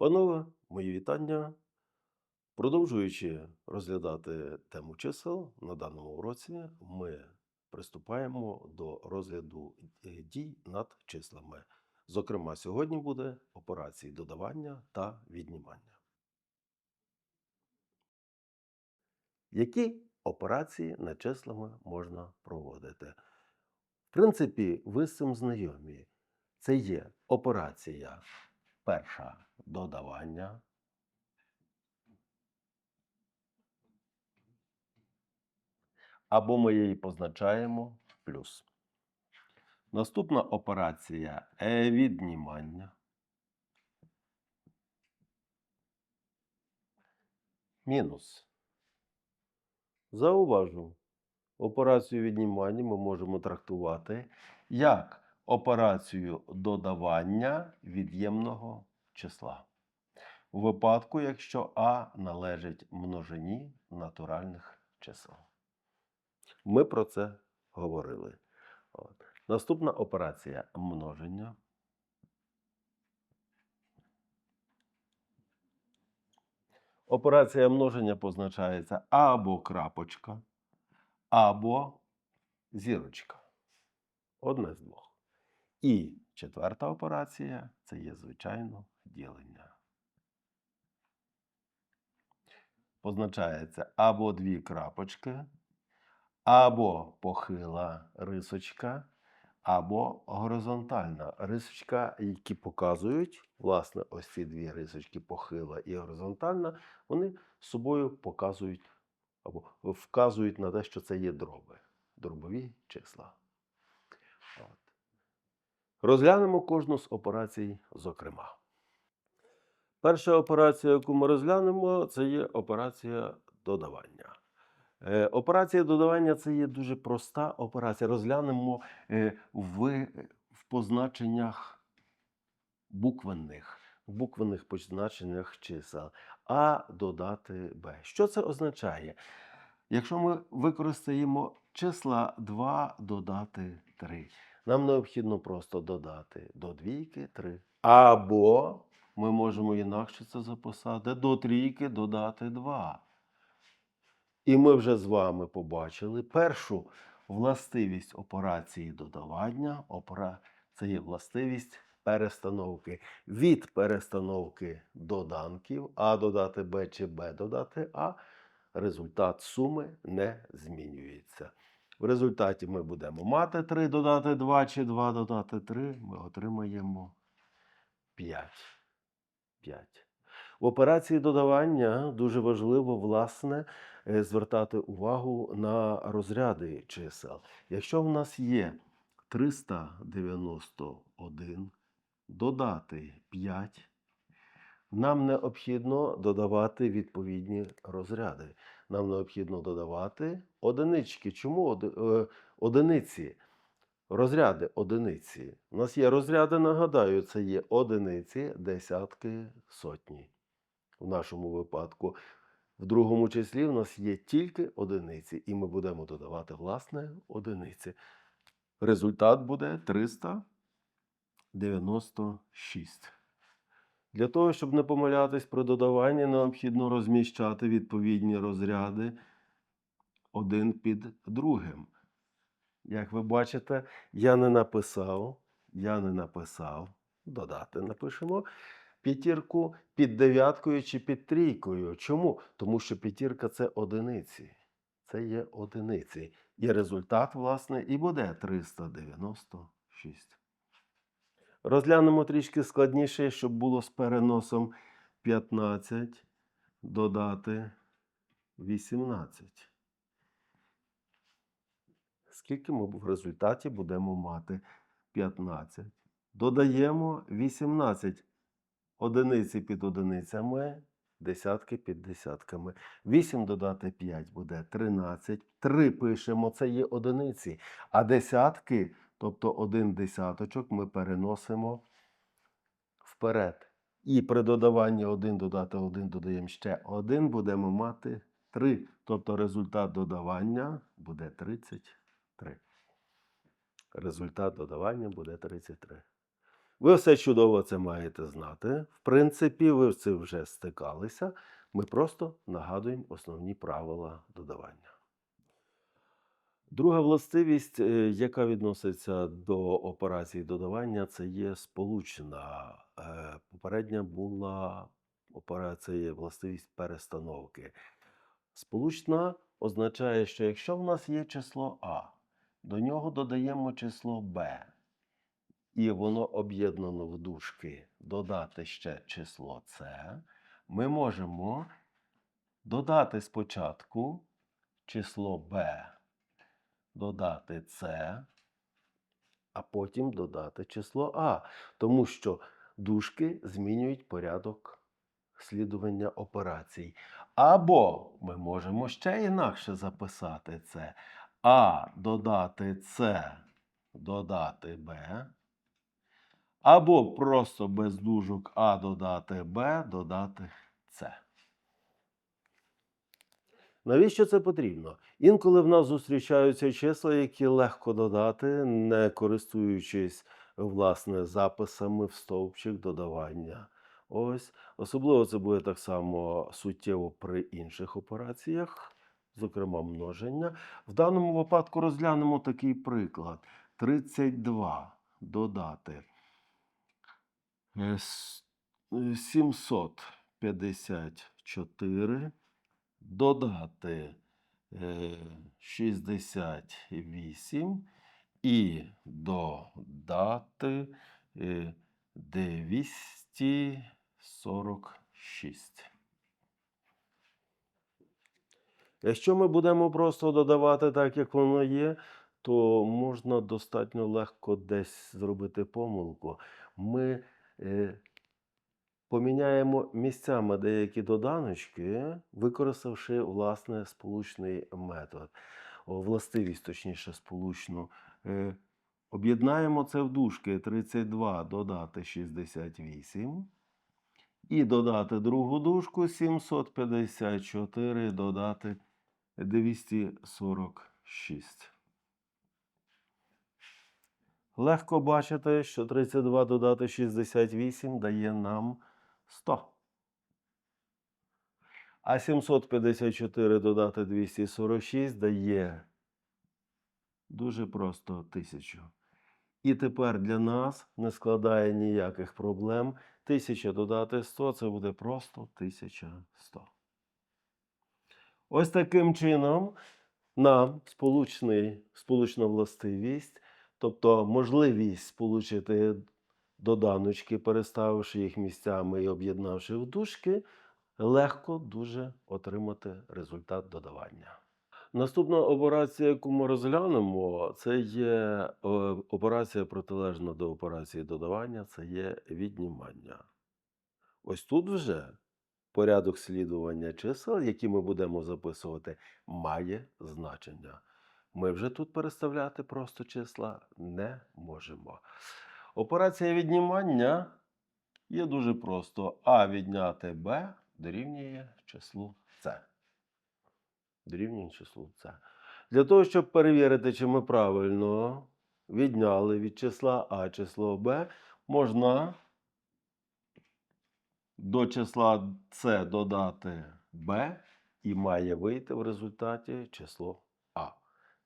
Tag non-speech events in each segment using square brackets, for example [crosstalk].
Панове, мої вітання. Продовжуючи розглядати тему чисел, на даному уроці ми приступаємо до розгляду е, дій над числами. Зокрема, сьогодні буде операції додавання та віднімання. Які операції над числами можна проводити? В принципі, ви з цим знайомі. Це є операція перша додавання. Або ми її позначаємо плюс. Наступна операція е, віднімання. Мінус. Зауважу, операцію віднімання ми можемо трактувати як операцію додавання від'ємного числа. У випадку, якщо А належить множині натуральних чисел. Ми про це говорили. От. Наступна операція множення. Операція множення позначається або крапочка, або зірочка. Одне з двох. І четверта операція це є, звичайно, ділення. Позначається або дві крапочки, або похила рисочка, або горизонтальна рисочка, які показують, власне, ось ці дві рисочки похила і горизонтальна, вони собою показують або вказують на те, що це є дроби, дробові числа. От. Розглянемо кожну з операцій, зокрема. Перша операція, яку ми розглянемо, це є операція додавання. Е, Операція додавання це є дуже проста операція. Розглянемо е, в, в позначеннях буквенних, в буквенних позначеннях чисел. А додати Б. Що це означає? Якщо ми використаємо числа 2 додати 3, нам необхідно просто додати до двійки 3. Або ми можемо інакше це записати до трійки додати 2. І ми вже з вами побачили першу властивість операції додавання. Опера... Це є властивість перестановки від перестановки доданків А додати Б чи Б додати А. Результат суми не змінюється. В результаті ми будемо мати 3 додати 2 чи 2 додати 3. Ми отримаємо 5. 5. В операції додавання дуже важливо, власне, е, звертати увагу на розряди чисел. Якщо в нас є 391, додати 5, нам необхідно додавати відповідні розряди. Нам необхідно додавати одинички. Чому е, одиниці? Розряди одиниці. У нас є розряди, нагадаю, це є одиниці, десятки, сотні. В нашому випадку. В другому числі в нас є тільки одиниці, і ми будемо додавати власне одиниці. Результат буде 396. Для того, щоб не помилятись при додаванні, необхідно розміщати відповідні розряди один під другим. Як ви бачите, я не написав, я не написав, додати напишемо п'ятірку під дев'яткою чи під трійкою. Чому? Тому що п'ятірка це одиниці. Це є одиниці. І результат, власне, і буде 396. Розглянемо трішки складніше, щоб було з переносом 15 додати 18. Скільки ми в результаті будемо мати 15. Додаємо 18 одиниці під одиницями, десятки під десятками. 8 додати 5 буде 13. 3 пишемо, це є одиниці. А десятки, тобто один десяточок, ми переносимо вперед. І при додаванні 1 додати 1 додаємо ще 1, будемо мати 3. Тобто результат додавання буде 33. Результат додавання буде 33. Ви все чудово це маєте знати. В принципі, ви з цим вже стикалися. Ми просто нагадуємо основні правила додавання. Друга властивість, е, яка відноситься до операції додавання, це є сполучна. Е, Попередня була операція властивість перестановки. Сполучна означає, що якщо в нас є число А, до нього додаємо число Б, і воно об'єднано в дужки, додати ще число С, ми можемо додати спочатку число Б, додати С, а потім додати число А, тому що дужки змінюють порядок слідування операцій. Або ми можемо ще інакше записати це. А додати С, додати Б. Або просто без дужок А додати Б, додати С. Навіщо це потрібно? Інколи в нас зустрічаються числа, які легко додати, не користуючись власне записами в стовпчик додавання. Ось особливо це буде так само суттєво при інших операціях, зокрема множення. В даному випадку розглянемо такий приклад: 32 додати е, с- е, 754 додати е, 68 і додати е, 246. Якщо ми будемо просто додавати так, як воно є, то можна достатньо легко десь зробити помилку. Ми е, поміняємо місцями деякі доданочки, використавши власне сполучний метод, властивість, точніше, сполучну. Е, Об'єднаємо це в дужки 32 додати 68. І додати другу дужку 754 додати 246. Легко бачити, що 32 додати 68 дає нам 100. А 754 додати 246 дає дуже просто 1000. І тепер для нас не складає ніяких проблем. 1000 додати 100 це буде просто 1100. Ось таким чином нам сполучний, сполучна властивість, тобто можливість сполучити доданочки, переставивши їх місцями і об'єднавши в дужки, легко дуже отримати результат додавання. Наступна операція, яку ми розглянемо, це є е, операція протилежна до операції додавання, це є віднімання. Ось тут вже порядок слідування чисел, які ми будемо записувати, має значення. Ми вже тут переставляти просто числа не можемо. Операція віднімання є дуже просто. А відняти Б дорівнює числу С. Дорівнює числу С. Для того, щоб перевірити, чи ми правильно відняли від числа А число Б, можна до числа С додати Б і має вийти в результаті число А.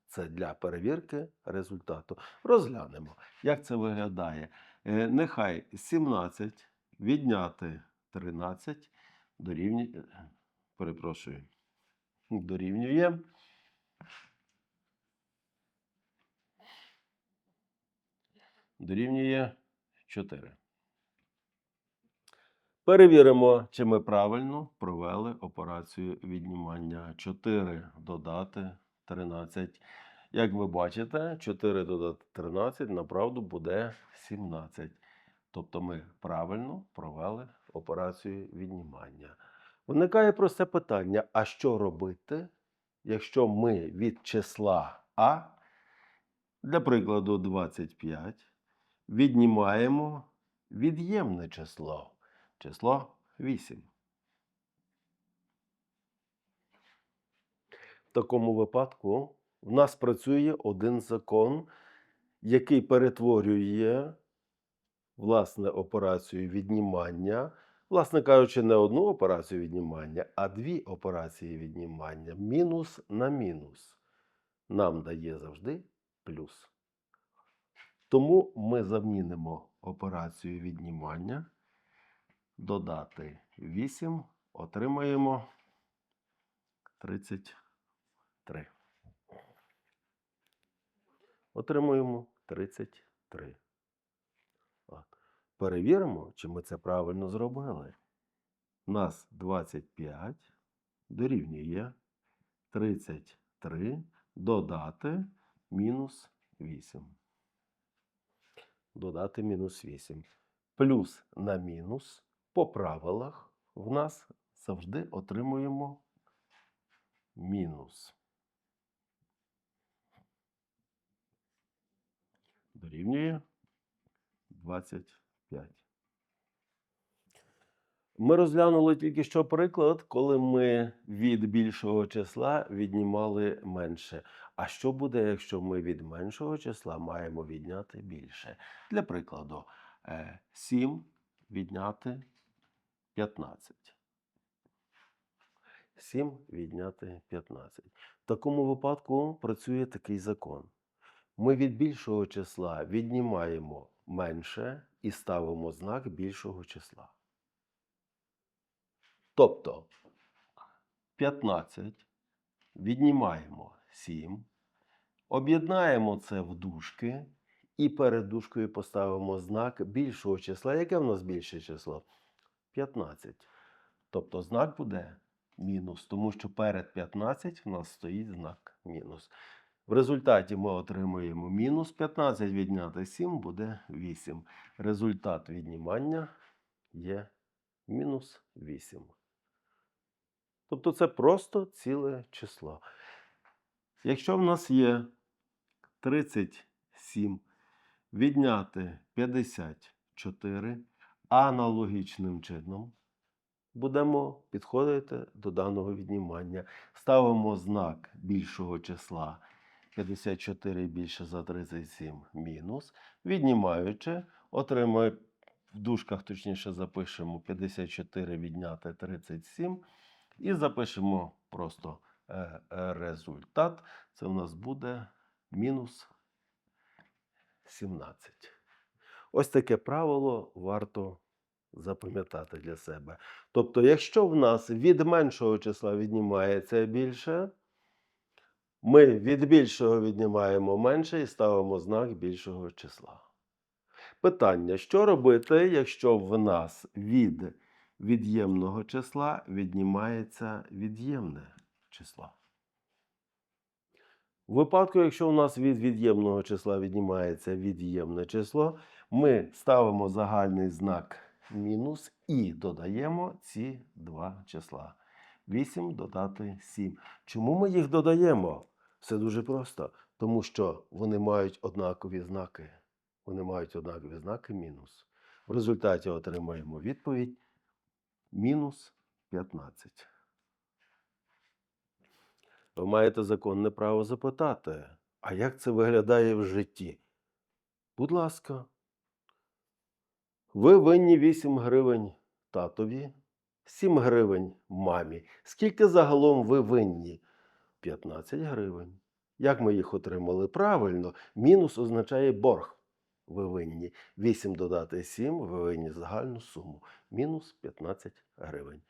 Це для перевірки результату. Розглянемо, як це виглядає. Е, Нехай 17 відняти 13 дорівнює, перепрошую, дорівнює. Дорівнює 4. Перевіримо, чи ми правильно провели операцію віднімання 4 додати 13. Як ви бачите, 4 додати 13 направду буде 17. Тобто ми правильно провели операцію віднімання. Виникає просте питання: а що робити, якщо ми від числа А, для прикладу 25, віднімаємо від'ємне число, число 8. В такому випадку в нас працює один закон, який перетворює власне, операцію віднімання. Власне кажучи, не одну операцію віднімання, а дві операції віднімання. Мінус на мінус нам дає завжди плюс. Тому ми замінимо операцію віднімання, додати 8, отримаємо 33. Отримуємо 33. От. Перевіримо, чи ми це правильно зробили. У нас 25 дорівнює 33 додати мінус 8. Додати мінус 8. Плюс на мінус по правилах в нас завжди отримуємо мінус. Дорівнює 25. Ми розглянули тільки що приклад, коли ми від більшого числа віднімали менше. А що буде, якщо ми від меншого числа маємо відняти більше? Для прикладу, е, 7 відняти 15. 7 відняти 15. В такому випадку працює такий закон. Ми від більшого числа віднімаємо менше і ставимо знак більшого числа. Тобто 15 віднімаємо 7, об'єднаємо це в дужки і перед дужкою поставимо знак більшого числа. Яке в нас більше число? 15. Тобто знак буде мінус, тому що перед 15 в нас стоїть знак мінус. В результаті ми отримуємо мінус 15 відняти 7 буде 8. Результат віднімання є мінус 8. Тобто це просто ціле число. Якщо в нас є 37 відняти 54, аналогічним чином будемо підходити до даного віднімання. Ставимо знак більшого числа 54 більше за 37 мінус. Віднімаючи, отримуємо в дужках, точніше, запишемо 54 відняти 37. І запишемо просто е, е, результат. Це у нас буде мінус 17. Ось таке правило варто запам'ятати для себе. Тобто, якщо в нас від меншого числа віднімається більше, ми від більшого віднімаємо менше і ставимо знак більшого числа. Питання: що робити, якщо в нас від від'ємного числа віднімається від'ємне число? У випадку, якщо у нас від від'ємного числа віднімається від'ємне число, ми ставимо загальний знак мінус і додаємо ці два числа. 8 додати 7. Чому ми їх додаємо? Все дуже просто. Тому що вони мають однакові знаки. Вони мають однакові знаки мінус. В результаті отримаємо відповідь мінус 15. Ви маєте законне право запитати, а як це виглядає в житті? Будь ласка, ви винні 8 гривень татові, 7 гривень мамі. Скільки загалом ви винні? 15 гривень. Як ми їх отримали? Правильно, мінус означає борг. Ви винні. 8 додати 7, ви винні загальну суму. Мінус 15 гривень.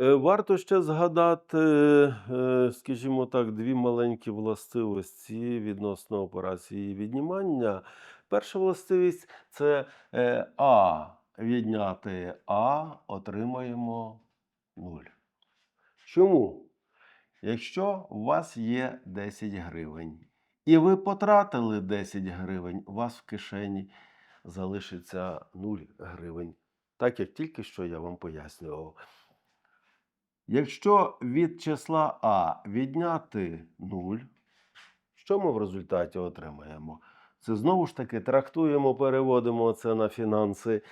Е, Варто ще згадати, е, скажімо так, дві маленькі властивості відносно операції віднімання. Перша властивість це е, А. Відняти А отримаємо 0. Чому? Якщо у вас є 10 гривень, і ви потратили 10 гривень, у вас в кишені залишиться 0 гривень. Так як тільки що я вам пояснював. Якщо від числа А відняти 0, що ми в результаті отримаємо? Це знову ж таки трактуємо, переводимо це на фінанси.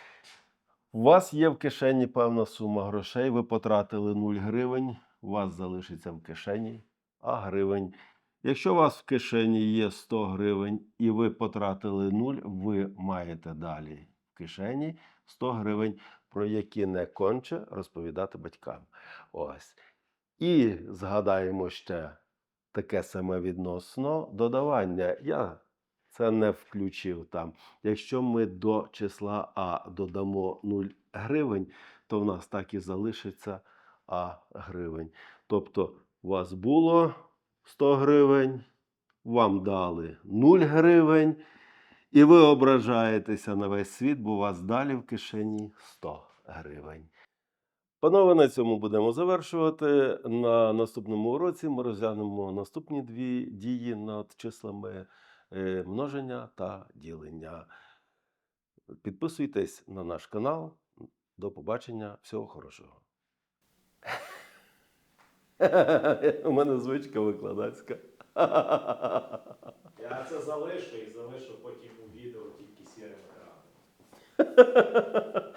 У вас є в кишені певна сума грошей, ви потратили 0 гривень, у вас залишиться в кишені А гривень. Якщо у вас в кишені є 100 гривень і ви потратили 0, ви маєте далі в кишені 100 гривень, про які не конче розповідати батькам. Ось. І згадаємо ще таке саме відносно додавання. Я це не включив там. Якщо ми до числа А додамо 0 гривень, то в нас так і залишиться А гривень. Тобто у вас було 100 гривень, вам дали 0 гривень, і ви ображаєтеся на весь світ, бо у вас далі в кишені 100 гривень. Панове, на цьому будемо завершувати. На наступному уроці ми розглянемо наступні дві дії над числами множення та ділення. Підписуйтесь на наш канал. До побачення. Всього хорошого. [laughs] У мене звичка викладацька. Я це залишу і залишу потім у відео тільки сірим екраном. [laughs]